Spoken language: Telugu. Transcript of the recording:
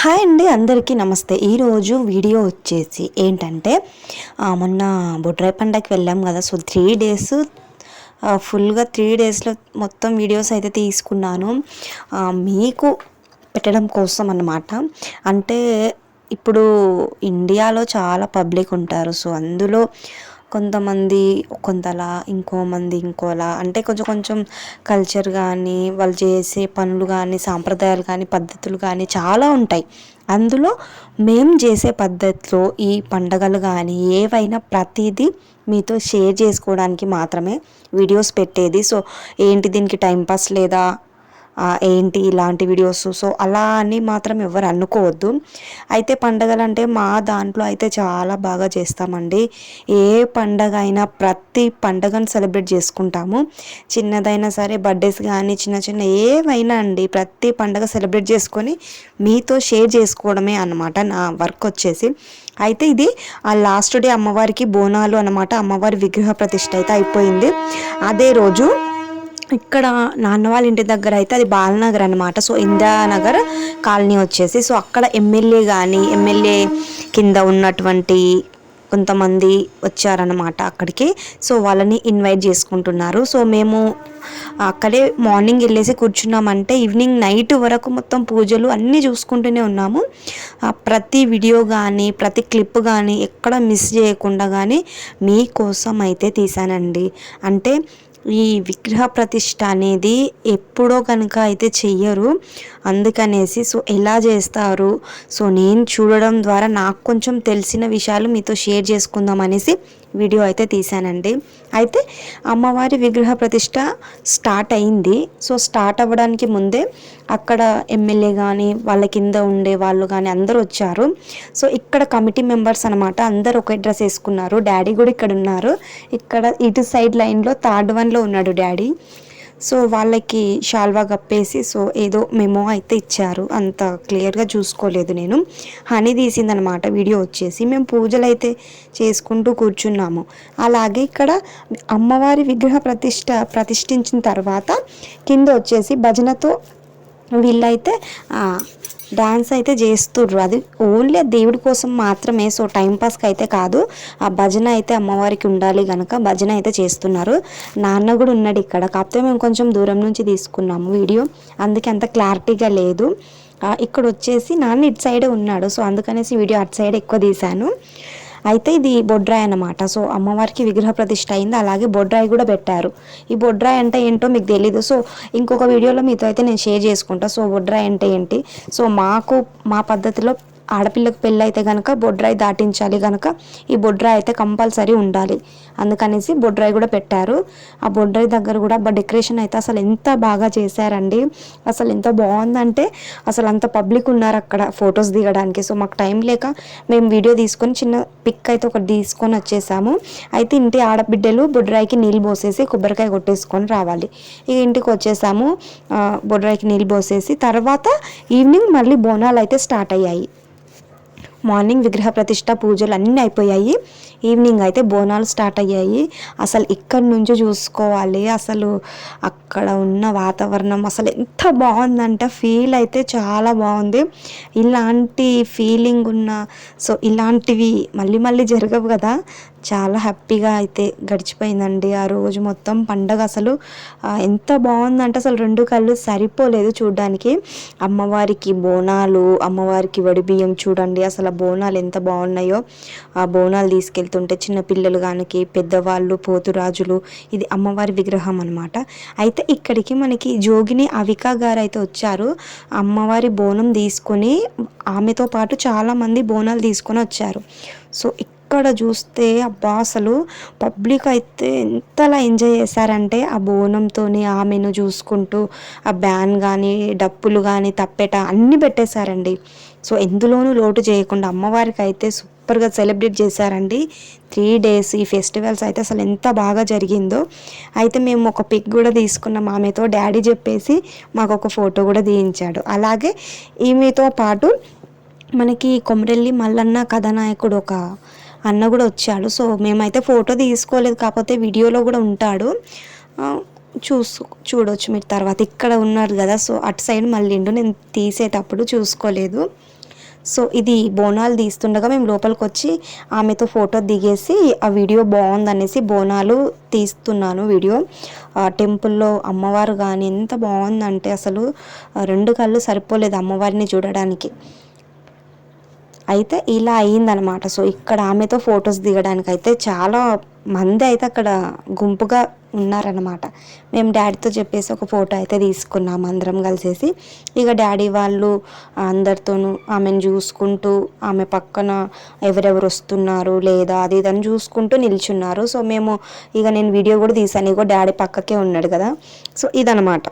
హాయ్ అండి అందరికీ నమస్తే. ఈరోజు వీడియో వచ్చేసి ఏంటంటే మొన్న బొడ్రాయి పండగకి వెళ్ళాం కదా సో త్రీ డేస్ ఫుల్గా త్రీ డేస్లో మొత్తం వీడియోస్ అయితే తీసుకున్నాను. మీకు పెట్టడం కోసం అన్నమాట. అంటే ఇప్పుడు ఇండియాలో చాలా పబ్లిక్ ఉంటారు సో అందులో కొంతమంది కొంతలా ఇంకో మంది ఇంకోలా. అంటే కొంచెం కొంచెం కల్చర్ కానీ వాళ్ళు చేసే పనులు కానీ సాంప్రదాయాలు కానీ పద్ధతులు కానీ చాలా ఉంటాయి. అందులో మేము చేసే పద్ధతిలో ఈ పండగలు కానీ ఏవైనా ప్రతిదీ మీతో షేర్ చేసుకోవడానికి మాత్రమే వీడియోస్ పెట్టేది. సో ఏంటి దీనికి టైంపాస్ లేదా ఏంటి ఇలాంటి వీడియోస్ సో అలా అని మాత్రం ఎవరు అనుకోవద్దు. అయితే పండగలు అంటే మా దాంట్లో అయితే చాలా బాగా చేస్తామండి. ఏ పండగ అయినా ప్రతి పండగను సెలబ్రేట్ చేసుకుంటాము. చిన్నదైనా సరే బర్త్డేస్ కానీ చిన్న చిన్న ఏవైనా అండి ప్రతి పండగ సెలబ్రేట్ చేసుకొని మీతో షేర్ చేసుకోవడమే అన్నమాట నా వర్క్ వచ్చేసి. అయితే ఇది ఆ లాస్ట్ డే అమ్మవారికి బోనాలు అన్నమాట. అమ్మవారి విగ్రహ ప్రతిష్ట అయితే అయిపోయింది. అదే రోజు ఇక్కడ నాన్న వాళ్ళ ఇంటి దగ్గర అయితే అది బాలనగర్ అనమాట సో ఇందిరానగర్ కాలనీ వచ్చేసి. సో అక్కడ ఎమ్మెల్యే కానీ ఎమ్మెల్యే కింద ఉన్నటువంటి కొంతమంది వచ్చారనమాట అక్కడికి. సో వాళ్ళని ఇన్వైట్ చేసుకుంటున్నారు. సో మేము అక్కడే మార్నింగ్ వెళ్ళేసి కూర్చున్నామంటే ఈవినింగ్ నైట్ వరకు మొత్తం పూజలు అన్నీ చూసుకుంటూనే ఉన్నాము. ప్రతి వీడియో కానీ ప్రతి క్లిప్ కానీ ఎక్కడ మిస్ చేయకుండా కానీ మీకోసం అయితే తీసానండి. అంటే ఈ విగ్రహ ప్రతిష్ట అనేది ఎప్పుడో కనుక అయితే చెయ్యరు. అందుకనేసి సో ఎలా చేస్తారు? సో నేను చూడడం ద్వారా నాకు కొంచెం తెలిసిన విషయాలు మీతో షేర్ చేసుకుందాం అనేసి వీడియో అయితే తీశానండి. అయితే అమ్మవారి విగ్రహ ప్రతిష్ట స్టార్ట్ అయింది. సో స్టార్ట్ అవ్వడానికి ముందే అక్కడ ఎమ్మెల్యే కానీ వాళ్ళ కింద ఉండే వాళ్ళు కానీ అందరూ వచ్చారు. సో ఇక్కడ కమిటీ మెంబర్స్ అనమాట అందరూ ఒకే డ్రెస్ వేసుకున్నారు. డాడీ కూడా ఇక్కడ ఉన్నారు. ఇక్కడ ఇటు సైడ్ లైన్లో థర్డ్ వన్లో ఉన్నాడు డాడీ. సో వాళ్ళకి షాల్వా కప్పేసి సో ఏదో మెమో అయితే ఇచ్చారు. అంత క్లియర్గా చూసుకోలేదు నేను. హనీ తీసిందనమాట వీడియో వచ్చేసి. మేము పూజలు అయితే చేసుకుంటూ కూర్చున్నాము. అలాగే ఇక్కడ అమ్మవారి విగ్రహ ప్రతిష్ట ప్రతిష్ఠించిన తర్వాత కింద వచ్చేసి భజనతో వీళ్ళైతే డ్యాన్స్ అయితే చేస్తుర్రు. అది ఓన్లీ దేవుడి కోసం మాత్రమే. సో టైంపాస్కి అయితే కాదు. ఆ భజన అయితే అమ్మవారికి ఉండాలి కనుక భజన అయితే చేస్తున్నారు. నాన్న కూడా ఉన్నాడు ఇక్కడ. కాకపోతే మేము కొంచెం దూరం నుంచి తీసుకున్నాము వీడియో. అందుకే అంత క్లారిటీగా లేదు. ఇక్కడ వచ్చేసి నాన్న ఇటు సైడే ఉన్నాడు. సో అందుకనేసి వీడియో అటు సైడ్ ఎక్కువ తీశాను. అయితే ఇది బొడ్రాయి అన్నమాట. సో అమ్మవారికి విగ్రహ ప్రతిష్ట అయింది. అలాగే బొడ్రాయి కూడా పెట్టారు. ఈ బొడ్రాయి అంటే ఏంటో మీకు తెలీదు. సో ఇంకొక వీడియోలో మీతో అయితే నేను షేర్ చేసుకుంటా. సో బొడ్రాయి అంటే ఏంటి? సో మాకు మా పద్ధతిలో ఆడపిల్లకు పెళ్ళి అయితే కనుక బొడ్రాయి దాటించాలి కనుక ఈ బొడ్రాయి అయితే కంపల్సరీ ఉండాలి. అందుకనేసి బొడ్రాయి కూడా పెట్టారు. ఆ బొడ్రాయి దగ్గర కూడా డెకరేషన్ అయితే అసలు ఎంత బాగా చేశారండి. అసలు ఎంత బాగుందంటే అసలు అంత పబ్లిక్ ఉన్నారు అక్కడ ఫొటోస్ దిగడానికి. సో మాకు టైం లేక మేము వీడియో తీసుకొని చిన్న పిక్ అయితే ఒకటి తీసుకొని వచ్చేసాము. అయితే ఇంటి ఆడబిడ్డలు బొడ్రాయికి నీళ్ళు పోసేసి కొబ్బరికాయ కొట్టేసుకొని రావాలి. ఇక ఇంటికి వచ్చేసాము. బొడ్రాయికి నీళ్ళు పోసేసి తర్వాత ఈవినింగ్ మళ్ళీ బోనాలు అయితే స్టార్ట్ అయ్యాయి. మార్నింగ్ విగ్రహ ప్రతిష్ట పూజలు అన్నీ అయిపోయాయి. ఈవినింగ్ అయితే బోనాలు స్టార్ట్ అయ్యాయి. అసలు ఇక్కడి నుంచి చూసుకోవాలి. అసలు అక్కడ ఉన్న వాతావరణం అసలు ఎంత బాగుందంటే ఫీల్ అయితే చాలా బాగుంది. ఇలాంటి ఫీలింగ్ ఉన్న సో ఇలాంటివి మళ్ళీ మళ్ళీ జరగవు కదా. చాలా హ్యాపీగా అయితే గడిచిపోయిందండి. ఆ రోజు మొత్తం పండగ అసలు ఎంత బాగుందంటే అసలు రెండు కళ్ళు సరిపోలేదు చూడడానికి. అమ్మవారికి బోనాలు అమ్మవారికి వడి బియ్యం చూడండి అసలు ఆ బోనాలు ఎంత బాగున్నాయో. ఆ బోనాలు తీసుకెళ్తుంటే చిన్నపిల్లలు కానికి పెద్దవాళ్ళు పోతురాజులు ఇది అమ్మవారి విగ్రహం అనమాట అయితే ఇక్కడికి మనకి జోగిని అవిక గారు అయితే వచ్చారు. అమ్మవారి బోనం తీసుకొని ఆమెతో పాటు చాలామంది బోనాలు తీసుకొని వచ్చారు. సో ఇక్కడ చూస్తే అబ్బా అసలు పబ్లిక్ అయితే ఎంతలా ఎంజాయ్ చేశారంటే ఆ బోనంతోని ఆమెను చూసుకుంటూ ఆ బ్యాన్ కానీ డప్పులు కానీ తప్పెట అన్నీ పెట్టేశారండి. సో ఎందులోనూ లోటు చేయకుండా అమ్మవారికి అయితే సూపర్గా సెలబ్రేట్ చేశారండి. త్రీ డేస్ ఈ ఫెస్టివల్స్ అయితే అసలు ఎంత బాగా జరిగిందో. అయితే మేము ఒక పిక్ కూడా తీసుకున్నాం ఆమెతో డాడీ చెప్పేసి మాకు ఒక ఫోటో కూడా తీయించాడు. అలాగే ఈమెతో పాటు మనకి కొమరెల్లి మల్లన్న కథానాయకుడు ఒక అన్న కూడా వచ్చాడు. సో మేమైతే ఫోటో తీసుకోలేదు కాకపోతే వీడియోలో కూడా ఉంటాడు. చూసు చూడొచ్చు మీరు తర్వాత. ఇక్కడ ఉన్నారు కదా సో అటు సైడ్ మళ్ళీ నేను తీసేటప్పుడు చూసుకోలేదు. సో ఇది బోనాలు తీస్తుండగా మేము లోపలికి వచ్చి ఆమెతో ఫోటో దిగేసి ఆ వీడియో బాగుందనేసి బోనాలు తీస్తున్నాను వీడియో. ఆ టెంపుల్లో అమ్మవారు కానీ ఎంత బాగుందంటే అసలు రెండు కళ్ళు సరిపోలేదు అమ్మవారిని చూడడానికి. అయితే ఇలా అయ్యిందనమాట సో ఇక్కడ ఆమెతో ఫొటోస్ దిగడానికి అయితే చాలా మంది అయితే అక్కడ గుంపుగా ఉన్నారనమాట మేము డాడీతో చెప్పేసి ఒక ఫోటో అయితే తీసుకున్నాం అందరం కలిసేసి. ఇక డాడీ వాళ్ళు అందరితోనూ ఆమెను చూసుకుంటూ ఆమె పక్కన ఎవరెవరు వస్తున్నారు లేదా అది ఇదని చూసుకుంటూ నిల్చున్నారు. సో మేము ఇక నేను వీడియో కూడా తీసాను. ఇగో డాడీ పక్కకే ఉన్నాడు కదా. సో ఇదనమాట